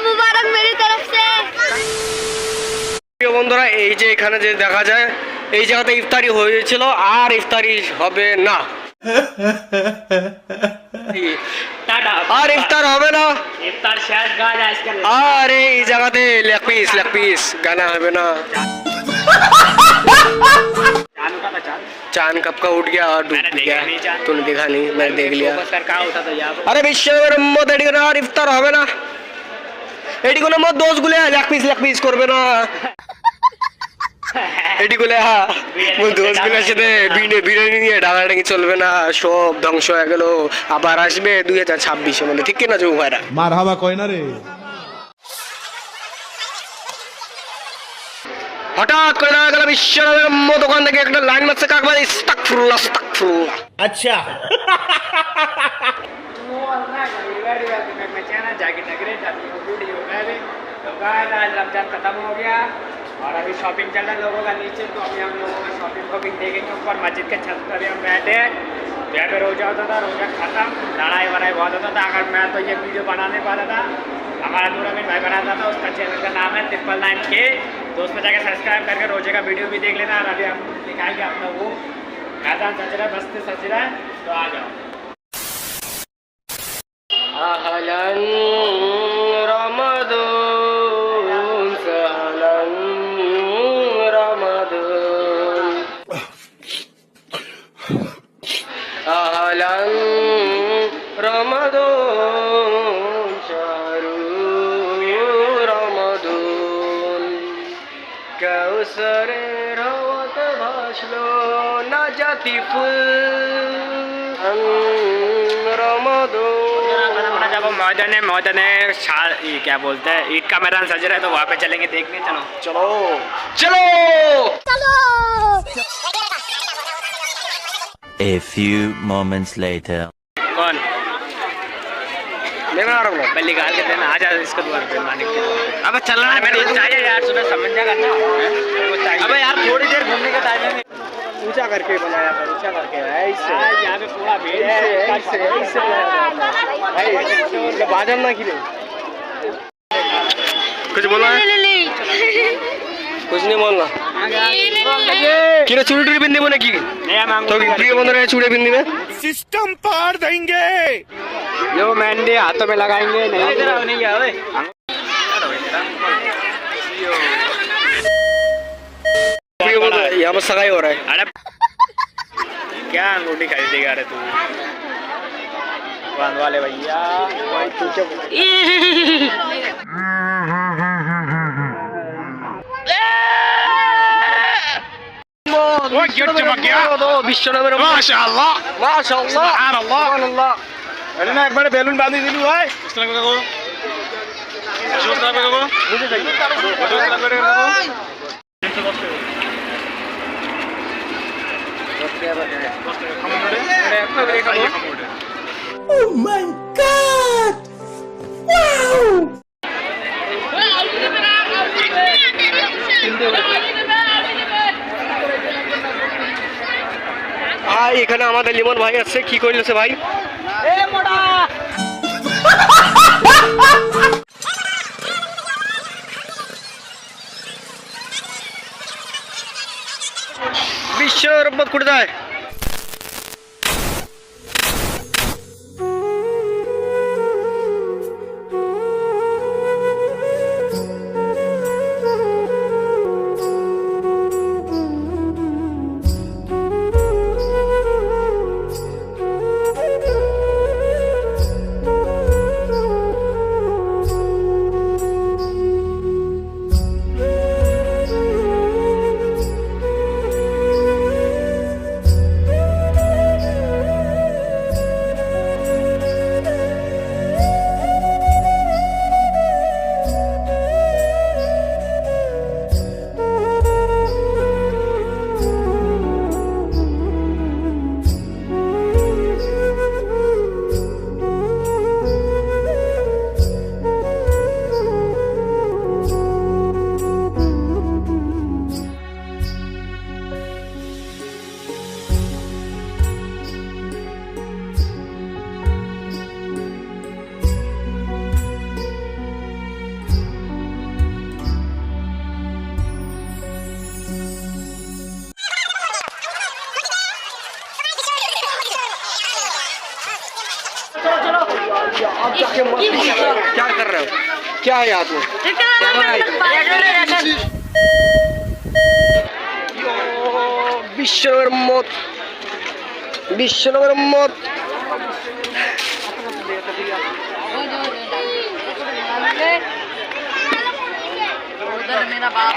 सबको ईद मुबारक मेरी तरफ से প্রিয় বন্ধুরা এই যে এখানে যে দেখা যায় এই জায়গাতে ইফতারি হয়েছিল আর ইফতারি হবে না টাটা আর ইফতার হবে না ইফতার শেষ গাছ আজকে আর এই জায়গাতে লেগ পিস লেগ পিস গানা হবে না चालू का था चाल चांद कब का उठ गया और डूब मैंने भी देखा गया नहीं चांद। तूने देखा नहीं मैंने देख लिया फोकस कर कहाँ उठा था এটি গুলো আমার দোষ গুলে লাখ পিস লাখ পিস করবে না। এটিগুলো হ্যাঁ। দোষগুলোর সাথে বিরিয়ানি নিয়ে ডাঙাডাঙি চলবে না সব ধ্বংস হয়ে গেল। আবার আসবে দুই হাজার ছাব্বিশে মানে ঠিক কিনা যৌ ভাইরা মার হাবা কয় না রে? হঠাৎ করে দেখা গেল বিশ্বনাথের দোকান থেকে একটা লাইন মারছে কাকবার ইস্তাকফুল্লাহ ইস্তাকফুল্লাহ আচ্ছা। गाइस आज रमज़ान खत्म हो गया। और अभी शॉपिंग चल रहा है, लोगों का नीचे तो अभी हम लोगों का शॉपिंग भी देखेंगे। ऊपर मस्जिद के छत पर हम बैठे यहाँ पे रोजा होता था, रोजा खत्म। लड़ाई वड़ाई बहुत होता था। अगर मैं तो ये वीडियो बना नहीं पाता था। हमारा दूर अमीन भाई बनाता था, उसका चैनल का नाम है ट्रिपल नाइन के तो उस पर जाकर सब्सक्राइब करके रोज़े का वीडियो भी देख लेना। और अभी हम दिखाएँगे अपना वो मैदान सज रहा है बस्ती सज रहा है। तो आ जाओ। لطيف जब है मैदान है क्या बोलते हैं ईद का मैदान सज रहा है तो वहाँ पे चलेंगे देखने चलो। चलो। चलो! चलो! A few moments later. कौन? मैं देखो रहा हूँ पहली गाल के देना आ जा इसको दुआ पे मानिक अबे चलना है मेरे चाहिए यार सुबह समझ जाएगा ना अबे यार थोड़ी देर घूमने का टाइम है। ऊँचा करके बनाया पर ऊँचा करके ऐसे। इससे पे पूरा भीड़ है इससे इससे बादल ना खिले कुछ बोलना है? कुछ नहीं बोलना। चूड़ी तो प्रिय बंदर सिस्टम पार देंगे। जो मेहंदी हाथों में लगाएँगे नहीं यहाँ पर सगाई हो रहा है अरे क्या अंगूठी खरीदेगा अरे तू दुकान वाले भैया भाई तू क्या वो गिर चमक गया विश्वनगर माशाल्लाह माशाल्लाह सुभान अल्लाह বেলুন বাঁধি দিলু ভাই ভাই এখানে আমাদের লিমন ভাই আছে। কি করিলেছে ভাই? रब्बा कुठं जाय দেয় क्या है हाथ में বিশ্বনগর মত বিশ্বনগর মত उधर मेरा बाप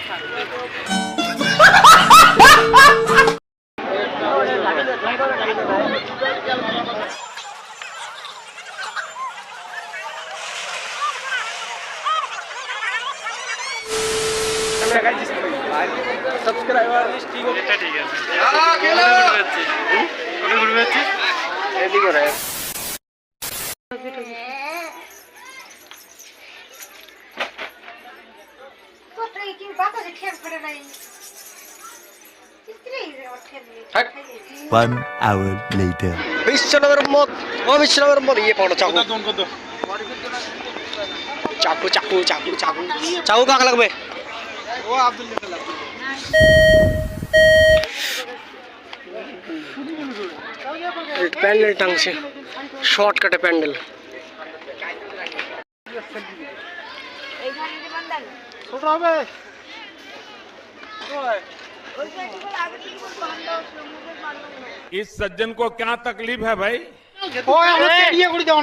पकड़ के देखना मोगेम्बो खुश One hour later. বিশ্বনগর মত ও বিশ্বনগর মত ইয়ে পড়ো চাকু। চাকু চাকু চাকু চাকু। চাকু কাকে লাগবে? প্যান্ডেল টাংছে শর্টকাটে প্যান্ডেল। इस सज्जन को क्या तकलीफ है भाई ওই আমাকে বিয়ে করে যাওয়া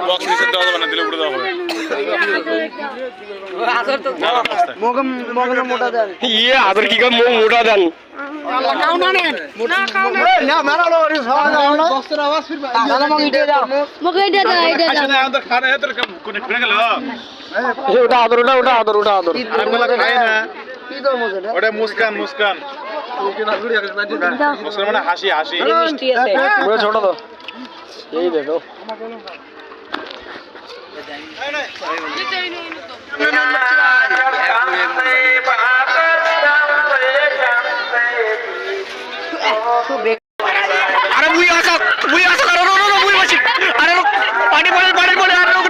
বক্স ইয়ে আদর কি করে? আদর ওটা ওটা আদর ওটা আদর। ওটা মুস্কান মুস্কান। মুসলমান হাসি হাসি। ছোট তো এই দেখো। আরে বুই আসা বুই আসা করো নো নো বুই বাসি। আরে লোক পানি পড়ে পানি পড়ে, আরে লোক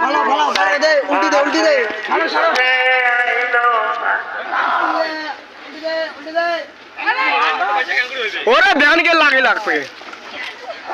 ভালো ভালো ভালো দে উল্টি দে উল্টি দে আরে সারা ওরে ব্যান কে লাগে লাগবে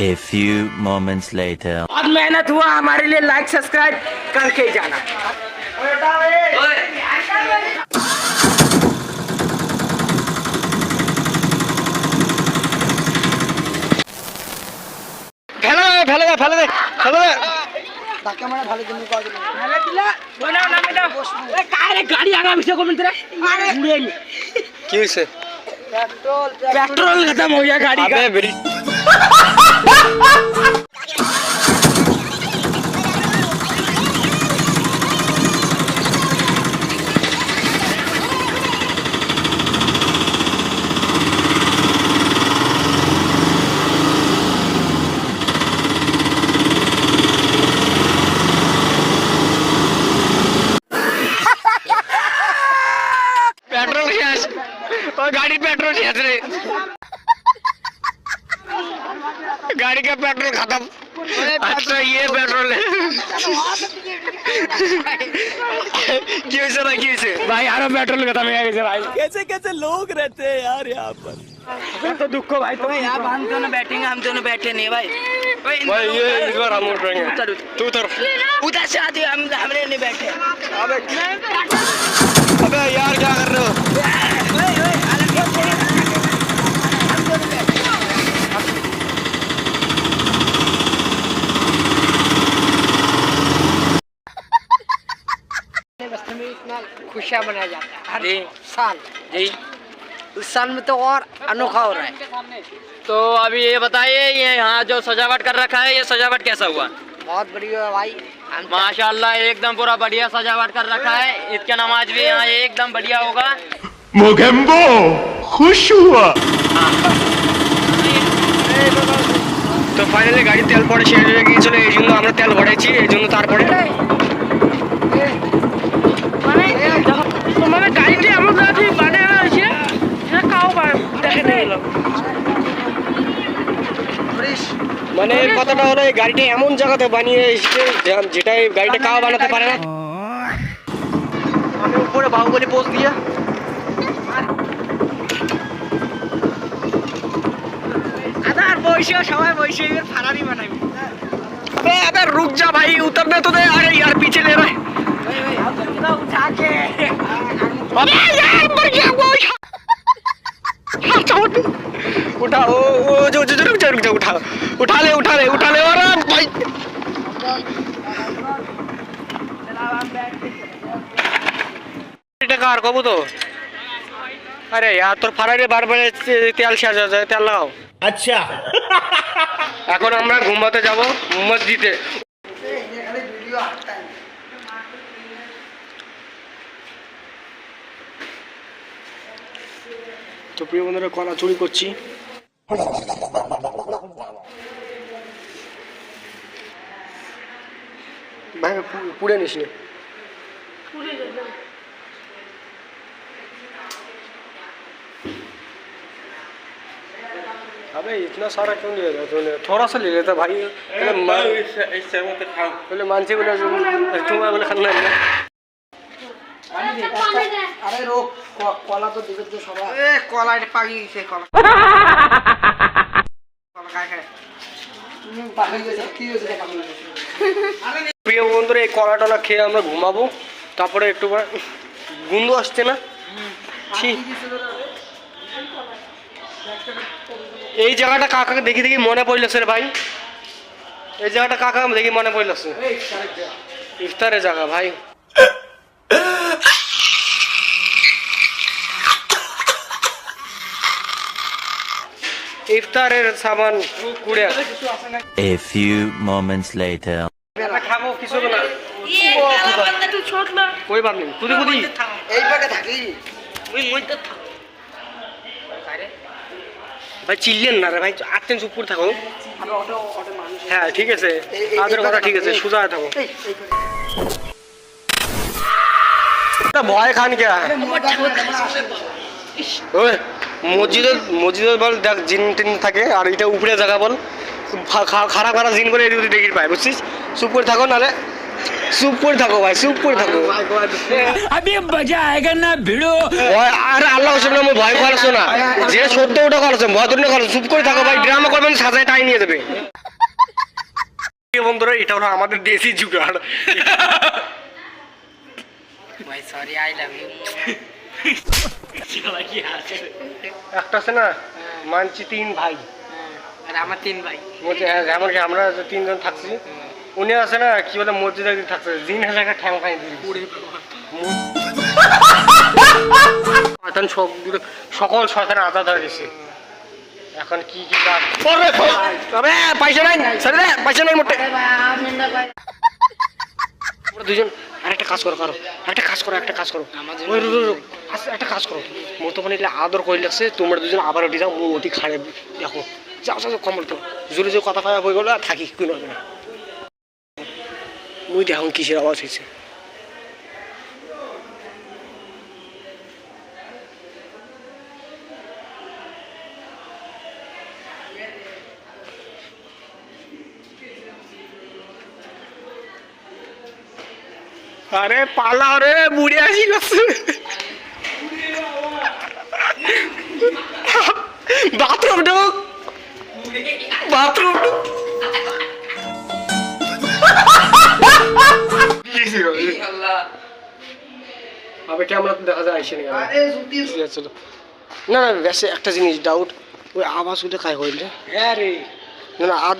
A few moments later. बहुत मेहनत हुआ हमारे लिए लाइक सब्सक्राइब करके ही जाना ফেলে দে ফেলে দে ফেলে দে ফেলে দে ধাক্কা মারা ভালো জন্য করা যাবে গাড়ি আগা বিষয় কমেন্ট রে কি হয়েছে पेट्रोल खत्म हो गया गाड़ी का Ha ha ha! खत्म। अच्छा ये पेट्रोल है। क्यों से ना क्यों से भाई यार पेट्रोल खत्म है कैसे भाई। कैसे कैसे लोग रहते हैं यार यहाँ पर? तो दुख को भाई तो तुम यहाँ हम दोनों बैठेंगे हम दोनों बैठे नहीं भाई। भाई ये इस बार हम उठेंगे उतर तू उतर। उधर से आते हम हमने नहीं बैठे। अबे यार क्या कर रहे हो? खुशियाँ मनाया जाता है हर साल जी इस साल में तो और अनोखा हो रहा है तो अभी ये बताइए ये यहाँ जो सजावट कर रखा है ये सजावट कैसा हुआ बहुत बढ़िया है भाई हम माशाल्लाह एकदम पूरा बढ़िया सजावट कर रखा है ईद की नमाज भी यहाँ एकदम बढ़िया होगा मोगेम्बो खुश हुआ তো ফাইনালি গাড়ির তেল পরে শেষ হয়ে গিয়েছিল এই জন্য আমরা তেল ভরেছি এই জন্য তারপরে মানে গাড়িটি এমন জায়গায় বানিয়ে হয়েছে সেটা কাউ দেখে নিয়ে গেল মানে কথাটা হলো এই গাড়িটা এমন জায়গাতে বানিয়ে এসেছে যে- যেটা এই গাড়িটা কাউ বানাতে পারে না আমি উপরে বাহুবলী পোজ দিয়ে আদার বসে সবাই বসে এবার ফারারি বানাবি अबे अबे रुक जा भाई उतरने तो दे अरे यार पीछे ले रहा है उठा के अबे यार मर गया वो हटाओ तू उठा वो वो जो जो जो रुक जा रुक जा उठा उठा ले उठा ले उठा ले और भाई টাকা আর কব তো আরে यार তোর ফারারে বারবার তেল শেষ হয়ে যায় তেল লাগাও अच्छा এখন আমরা ঘুমাতে যাব মসজিদে তো প্রিয় বন্ধুরা কলা চুরি করছি ভাই পু- পুড়ে নিস নি अबे इतना सारा क्यों ले रहा तूने थोड़ा सा ले लेता भाई पहले मा- पहले मानसी बोले तुम्हारा बोले खाना है আরে রোগ কলা তো দিবে তো সবাই। এ কলা এটা পাগি গেছে কলা। কলা খায় খায়। হুম, পাগি গেছে কি হয়েছে দেখ আমি। প্রিয় বন্ধুরা এই কলা টলা খেয়ে আমরা ঘুমাবো। তারপরে একটু গুন্দ আসছে না? এই জায়গাটা কাকাকে দেখি দেখি মনে পড়লেছে রে ভাই। এই জায়গাটা কাকা দেখি মনে পড়লেছে ইফতারের জায়গা ভাই। ইফতারের সামান কুড়ে A few moments later. খাব কিছু না কই বাদ নেই কুদি কুদি এই পাকে থাকি ওই মধ্যে থাক ভাই চিল্লেন না রে ভাই আটটেন চুপ করে থাকো হ্যাঁ ঠিক আছে তাদের কথা ঠিক আছে সোজা থাকো ভয় খান কে ওই মসজিদের মসজিদের বল দেখ জিন টিন থাকে আর এটা উপরে জায়গা বল। খারাপ খারাপ জিন করে এদিকে দেখি পায় বুঝছিস? চুপ করে থাকো নাহলে চুপ করে থাকো ভাই চুপ করে থাকো। আমি মজা আয়েগা না ভিড়ো। আর আল্লাহ হোসেন আমি ভয় করছ না। যে সত্য ওটা খরচ ভয় ধরে খরচ চুপ করে থাকো ভাই ড্রামা করবেন সাজায় টাই নিয়ে দেবে বন্ধুরা এটা হলো আমাদের দেশি জুগাড়। ভাই সরি আই লাভ ইউ একটা আছে না মানছি তিন ভাই। আর আমার তিন ভাই। বলছে হ্যাঁ যেমন কি আমরা যে তিনজন থাকছি উনি আছে না কি বলে মসজিদে একদিন থাকছে জিন হাজার ঠ্যাং শয়তান সব সকল শয়তান আজাদ হয়ে গেছে। এখন কি কি কাজ? আরে পয়সা নাই সরে পয়সা নাই মোটে। আমরা দুজন আরেকটা কাজ করো করো। একটা কাজ করো একটা কাজ করো। ওই রু, রু, রু, আচ্ছা, একটা কাজ করো। মোর তো মানে এগুলা আদর করে লাগছে তোমরা দুজন আবার উঠে যাও মু অতি খাড়ে দেখো। যাও যাও কমল তো জোরে জোরে কথা কয়া হয়ে গেলো আর থাকি কোনো হবে না। মুই দেখুন কিসের আওয়াজ হয়েছে আরে পালা রে বুড়ি আসি গেছে। বাথরুম ঢুক। বাথরুম ঢুক। আবে ক্যামেরা তো দেখা যায় নি চলো। না না একটা জিনিস ডাউট ওই আওয়াজ উঠে খাই হইলে। হ্যাঁ রে। না না আদ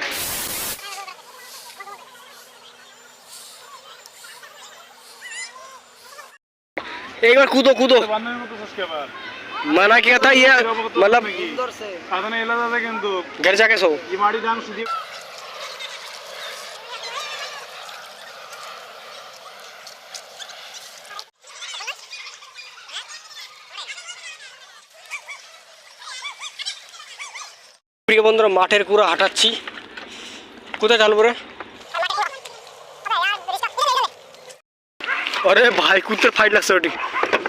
एक बार कूदो कूदो मना किया था ये मतलब साधन एला जाते किंतु घर जाके सो ये माड़ी डांग सुधी প্রিয় বন্ধুরা মাঠের পুরো হাঁটাচ্ছি কোথায় চালবো রে अरे भाई कुत्ते फाइट लग सकती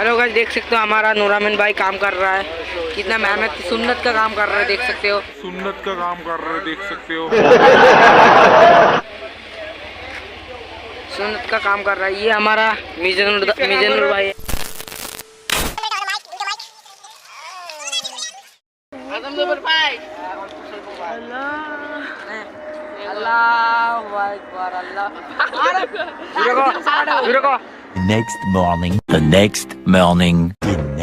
हेलो गाइस देख सकते हो हमारा नूरामिन भाई काम कर रहा है। कितना मेहनत सुन्नत का काम कर रहा है देख सकते हो। सुन्नत का काम कर रहे देख सकते हो। सुन्नत का काम कर रहा है। ये हमारा मिजनुर मिजनुर भाई है। अल्लाह। अल्लाह। morning. The next morning.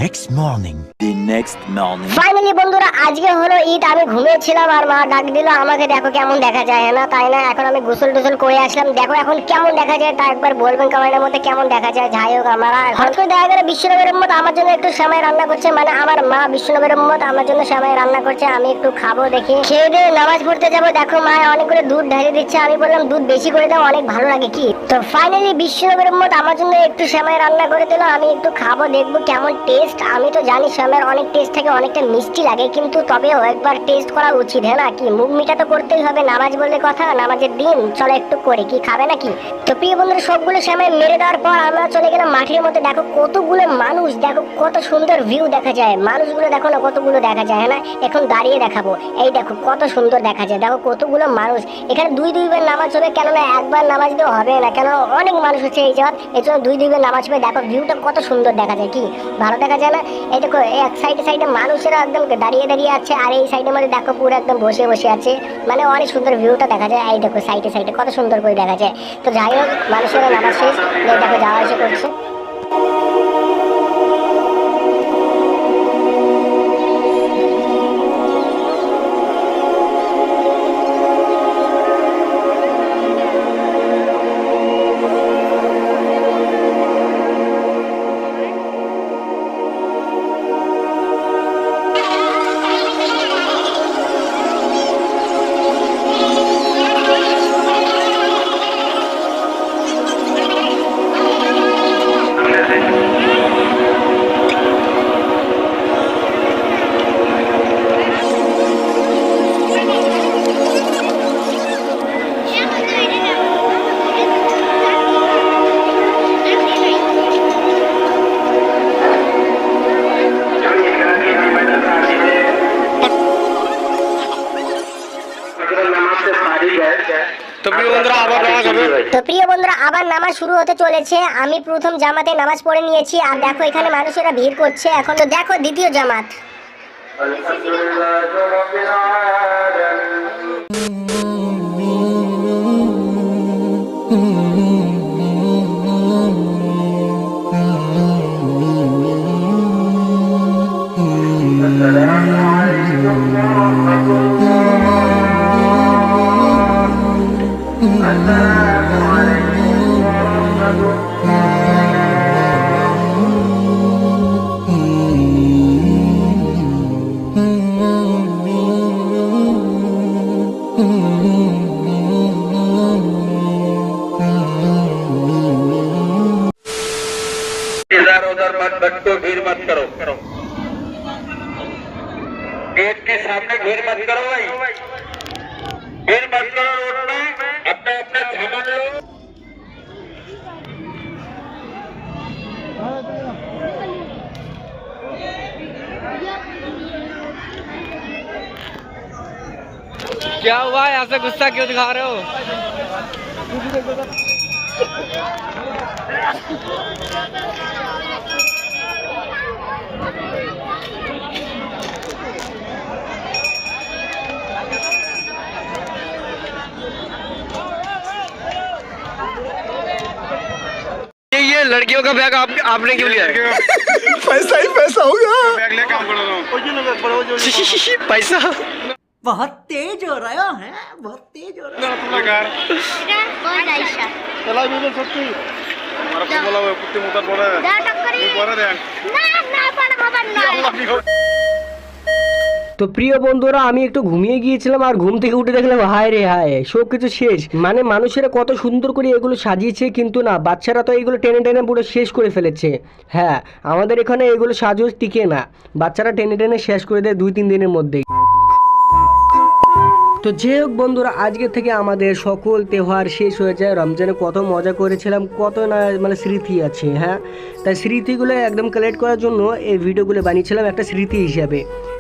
Next morning. The next morning. Finally বন্ধুরা আজকে হলো ঈদ। আমি ঘুমিয়েছিলাম আর মা ডাক দিল আমাকে দেখো কেমন দেখা যায়। না তাই না? এখন আমি গোসল টোসল করে আসলাম। দেখো এখন কেমন দেখা যায় তা একবার বলবেন কমেন্টের মধ্যে কেমন দেখা যায়। যাই হোক আমরা হঠাৎ করে দেখা গেল বিশ্বনগরের মত আমার জন্য একটু সময় রান্না করছে মানে আমার মা বিশ্বনগরের মত আমার জন্য সময় রান্না করছে আমি একটু খাব দেখি। খেয়ে দিয়ে নামাজ পড়তে যাব। দেখো মা অনেকগুলো দুধ ঢালিয়ে দিচ্ছে। আমি বললাম দুধ বেশি করে দাও অনেক ভালো লাগে কি? তো ফাইনালি বিশ্বনগরের মত আমার জন্য একটু সময় রান্না করে দিল। আমি একটু খাব দেখব কেমন টেস্ট আমি তো জানি শ্যামের অনেক টেস্ট থেকে অনেকটা মিষ্টি লাগে, কিন্তু তবেও একবার টেস্ট করা উচিত হ্যাঁ না কি? মুখ মিটা তো করতেই হবে, নামাজ বলে কথা, নামাজের দিন, চলো একটু করে, কি খাবে নাকি? তো প্রিয় বন্ধুরা, সবগুলো শ্যামের মেরে দেওয়ার পর আমরা চলে গেলাম মধ্যে দেখো কতগুলো মানুষ, দেখো কত সুন্দর ভিউ দেখা যায়। মানুষগুলো দেখো না কতগুলো দেখা যায় হ্যাঁ না? এখন দাঁড়িয়ে দেখাবো। এই দেখো কত সুন্দর দেখা যায়। দেখো কতগুলো মানুষ। এখানে দুই দুইবার নামাজ হবে, কেননা একবার নামাজ দিলেও হবে না কেন অনেক মানুষ হচ্ছে এই জায়গা এই জন্য দুই দুইবার নামাজ হবে দেখো ভিউটা কত সুন্দর দেখা যায়, কি? ভালো দেখা যায় না? এই দেখো এক সাইডে সাইডে মানুষেরা একদম দাঁড়িয়ে দাঁড়িয়ে আছে, আর এই সাইডের মধ্যে দেখো পুরো একদম বসে বসে আছে। মানে অনেক সুন্দর ভিউটা দেখা যায়, এই দেখো সাইডে সাইডে কত সুন্দর করে দেখা যায়। তো যাই হোক, মানুষেরা নামাজ শেষ দেখো যাওয়া আসা করছে। Oh. আবার নামাজ শুরু হতে চলেছে। আমি প্রথম জামাতে নামাজ পড়ে নিয়েছি, আর দেখো এখানে মানুষেরা ভিড় করছে। এখন তো দেখো দ্বিতীয় জামাত। क्या हुआ? है ऐसे गुस्सा क्यों दिखा रहे हो? ये ये लड़कियों का बैग आप आपने क्यों लिया है? पैसा ही पैसा होगा बैग ले काम करो पैसा? बहुत तेज हो रहा है बहुत तेज हो रहा है তো প্রিয় বন্ধুরা আমি একটু ঘুমিয়ে গিয়েছিলাম আর ঘুম থেকে উঠে দেখলাম হায় রে হায় সব কিছু শেষ মানে মানুষেরা কত সুন্দর করে এগুলো সাজিয়েছে কিন্তু না বাচ্চারা তো এগুলো টেনে টেনে পুরো শেষ করে ফেলেছে হ্যাঁ আমাদের এখানে এগুলো সাজও টিকে না বাচ্চারা টেনে টেনে শেষ করে দেয় দুই তিন দিনের মধ্যেই তো যে হোক বন্ধুরা, আজকে থেকে আমাদের সকল তেহার শেষ হয়ে যায়। রমজানে কত মজা করেছিলাম, কত না মানে স্মৃতি আছে হ্যাঁ? তাই স্মৃতিগুলো একদম কালেক্ট করার জন্য এই ভিডিওগুলো বানিয়েছিলাম একটা স্মৃতি হিসাবে।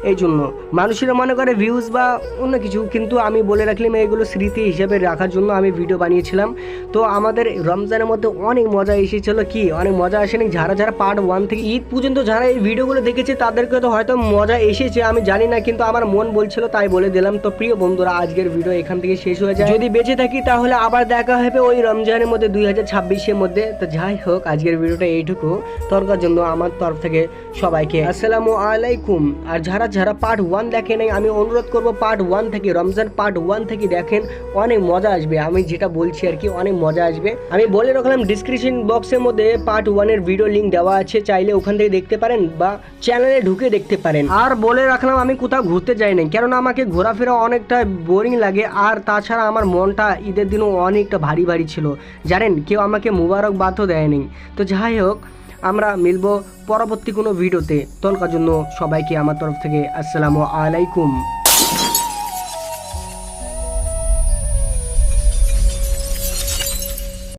এই জন্য। মানুষেরা মনে করে ভিউজ বা অন্য কিছু, কিন্তু আমি বলে রাখলাম এইগুলো স্মৃতি হিসাবে রাখার জন্য আমি ভিডিও বানিয়েছিলাম। তো আমাদের রমজানের মধ্যে অনেক মজা এসেছিল কি? অনেক মজা আসেনি? যারা যারা পার্ট ওয়ান থেকে ঈদ পর্যন্ত যারা এই ভিডিওগুলো দেখেছে, তাদেরকে তো হয়তো মজা এসেছে, আমি জানি না, কিন্তু আমার মন বলছিল, তাই বলে দিলাম। তো প্রিয় বন্ধুরা আজকের ভিডিও এখান থেকে শেষ হয়ে যায়। যদি বেঁচে থাকি তাহলে আবার দেখা হবে ওই রমজানের মধ্যে দুই হাজার ছাব্বিশের মধ্যে। তো যাই হোক, আজকের ভিডিওটা এইটুকু। তরকার জন্য আমার তরফ থেকে সবাইকে আসসালামু আলাইকুম। আর যারা যারা পার্ট ওয়ান দেখে নাই, আমি অনুরোধ করব পার্ট ওয়ান থেকে, রমজান পার্ট ওয়ান থেকে দেখেন, অনেক মজা আসবে। আমি যেটা বলছি আর কি, অনেক মজা আসবে। আমি বলে রাখলাম ডিসক্রিপশন বক্সের মধ্যে পার্ট ওয়ানের ভিডিও লিঙ্ক দেওয়া আছে। চাইলে ওখান থেকে দেখতে পারেন বা চ্যানেলে ঢুকে দেখতে পারেন। আর বলে রাখলাম, আমি কোথাও ঘুরতে যাই নাই। কেননা আমাকে ঘোরাফেরা অনেকটা বোরিং লাগে। আর তাছাড়া আমার মনটা ঈদের দিনও অনেকটা ভারী ভারী ছিল। জানেন, কেউ আমাকে মুবারক বাধ্য দেয়নি। তো যাই হোক, আমরা মিলব পরবর্তী কোনো ভিডিওতে। তলকার জন্য সবাইকে আমার তরফ থেকে আসসালামু আলাইকুম।